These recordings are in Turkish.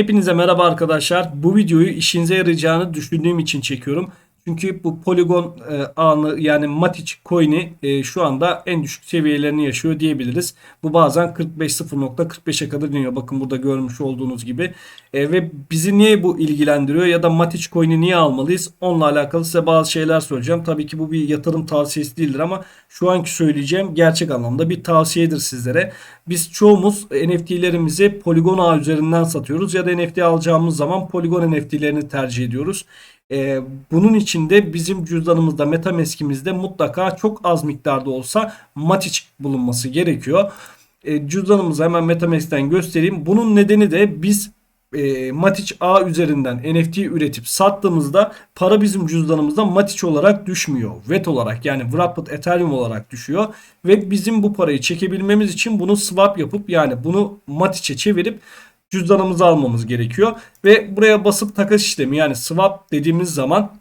Hepinize merhaba arkadaşlar. Bu videoyu işinize yarayacağını düşündüğüm için çekiyorum. Çünkü bu Polygon e, ağını yani Matic coin'i e, şu anda en düşük seviyelerini yaşıyor diyebiliriz. Bu bazen 45.0.45'e kadar iniyor. Bakın burada görmüş olduğunuz gibi. E, ve bizi niye bu ilgilendiriyor ya da Matic coin'i niye almalıyız? Onunla alakalı size bazı şeyler söyleyeceğim. Tabii ki bu bir yatırım tavsiyesi değildir ama şu anki söyleyeceğim gerçek anlamda bir tavsiyedir sizlere. Biz çoğumuz NFT'lerimizi Polygon ağı üzerinden satıyoruz ya da NFT alacağımız zaman Polygon NFT'lerini tercih ediyoruz. Ee, bunun için de bizim cüzdanımızda Metamask'imizde mutlaka çok az miktarda olsa Matic bulunması gerekiyor. Ee, cüzdanımızı hemen Metamask'ten göstereyim. Bunun nedeni de biz e, Matic ağ üzerinden NFT üretip sattığımızda para bizim cüzdanımızda Matic olarak düşmüyor. VET olarak yani Wrapped Ethereum olarak düşüyor. Ve bizim bu parayı çekebilmemiz için bunu swap yapıp yani bunu Matic'e çevirip cüzdanımızı almamız gerekiyor. Ve buraya basıp takas işlemi yani swap dediğimiz zaman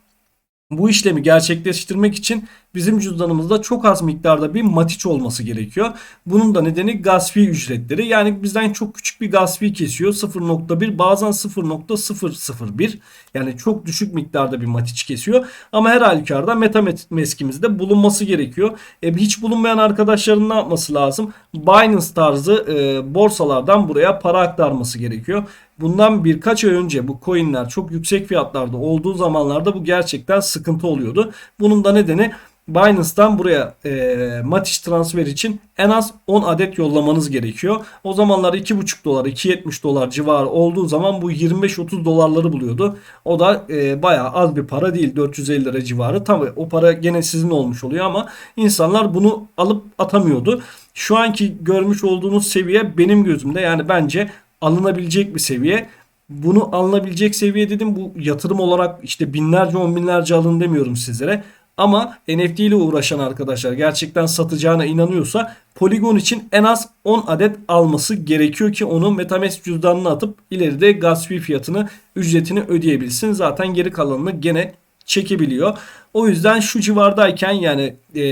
bu işlemi gerçekleştirmek için bizim cüzdanımızda çok az miktarda bir matiç olması gerekiyor. Bunun da nedeni gaz fee ücretleri. Yani bizden çok küçük bir gaz fee kesiyor. 0.1 bazen 0.001 yani çok düşük miktarda bir matiç kesiyor. Ama her halükarda Metamask'imizde bulunması gerekiyor. E, hiç bulunmayan arkadaşların ne yapması lazım? Binance tarzı e, borsalardan buraya para aktarması gerekiyor. Bundan birkaç ay önce bu coinler çok yüksek fiyatlarda olduğu zamanlarda bu gerçekten sıkıntı oluyordu. Bunun da nedeni Binance'dan buraya e, Matic transfer için en az 10 adet yollamanız gerekiyor. O zamanlar 2,5 dolar 2,70 dolar civarı olduğu zaman bu 25-30 dolarları buluyordu. O da e, bayağı az bir para değil 450 lira civarı. Tabi o para gene sizin olmuş oluyor ama insanlar bunu alıp atamıyordu. Şu anki görmüş olduğunuz seviye benim gözümde yani bence alınabilecek bir seviye. Bunu alınabilecek seviye dedim bu yatırım olarak işte binlerce on binlerce alın demiyorum sizlere. Ama NFT ile uğraşan arkadaşlar gerçekten satacağına inanıyorsa Polygon için en az 10 adet alması gerekiyor ki onu Metamask cüzdanına atıp ileride gas fee fiyatını ücretini ödeyebilsin. Zaten geri kalanını gene çekebiliyor. O yüzden şu civardayken yani e,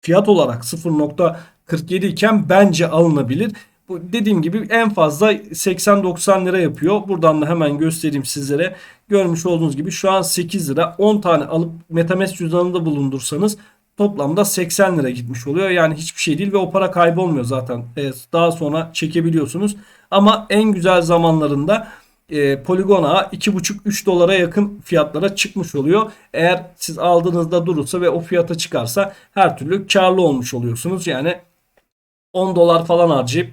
fiyat olarak 0.47 iken bence alınabilir. Bu dediğim gibi en fazla 80-90 lira yapıyor. Buradan da hemen göstereyim sizlere. Görmüş olduğunuz gibi şu an 8 lira. 10 tane alıp Metamask cüzdanında bulundursanız toplamda 80 lira gitmiş oluyor. Yani hiçbir şey değil ve o para kaybolmuyor zaten. Evet, daha sonra çekebiliyorsunuz. Ama en güzel zamanlarında e, Polygon ağı 2,5-3 dolara yakın fiyatlara çıkmış oluyor. Eğer siz aldığınızda durursa ve o fiyata çıkarsa her türlü karlı olmuş oluyorsunuz. Yani 10 dolar falan harcayıp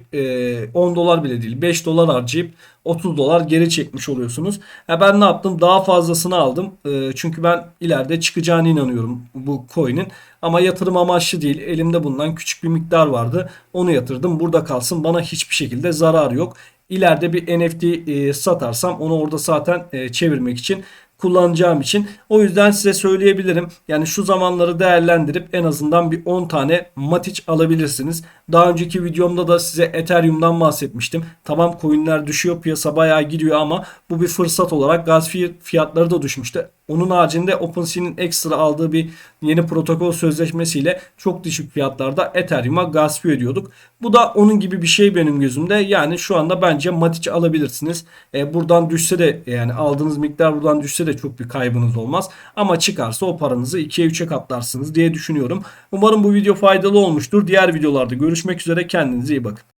10 dolar bile değil 5 dolar harcayıp 30 dolar geri çekmiş oluyorsunuz. Ben ne yaptım? Daha fazlasını aldım. Çünkü ben ileride çıkacağına inanıyorum bu coin'in. Ama yatırım amaçlı değil. Elimde bundan küçük bir miktar vardı. Onu yatırdım. Burada kalsın. Bana hiçbir şekilde zarar yok. İleride bir NFT satarsam onu orada zaten çevirmek için kullanacağım için. O yüzden size söyleyebilirim. Yani şu zamanları değerlendirip en azından bir 10 tane Matic alabilirsiniz. Daha önceki videomda da size Ethereum'dan bahsetmiştim. Tamam coinler düşüyor piyasa bayağı gidiyor ama bu bir fırsat olarak gaz fiyatları da düşmüştü. Onun haricinde OpenSea'nin ekstra aldığı bir yeni protokol sözleşmesiyle çok düşük fiyatlarda Ethereum'a fee ödüyorduk. Bu da onun gibi bir şey benim gözümde. Yani şu anda bence Matic alabilirsiniz. E, buradan düşse de yani aldığınız miktar buradan düşse de çok bir kaybınız olmaz. Ama çıkarsa o paranızı 2'ye 3'e katlarsınız diye düşünüyorum. Umarım bu video faydalı olmuştur. Diğer videolarda görüşmek üzere. Kendinize iyi bakın.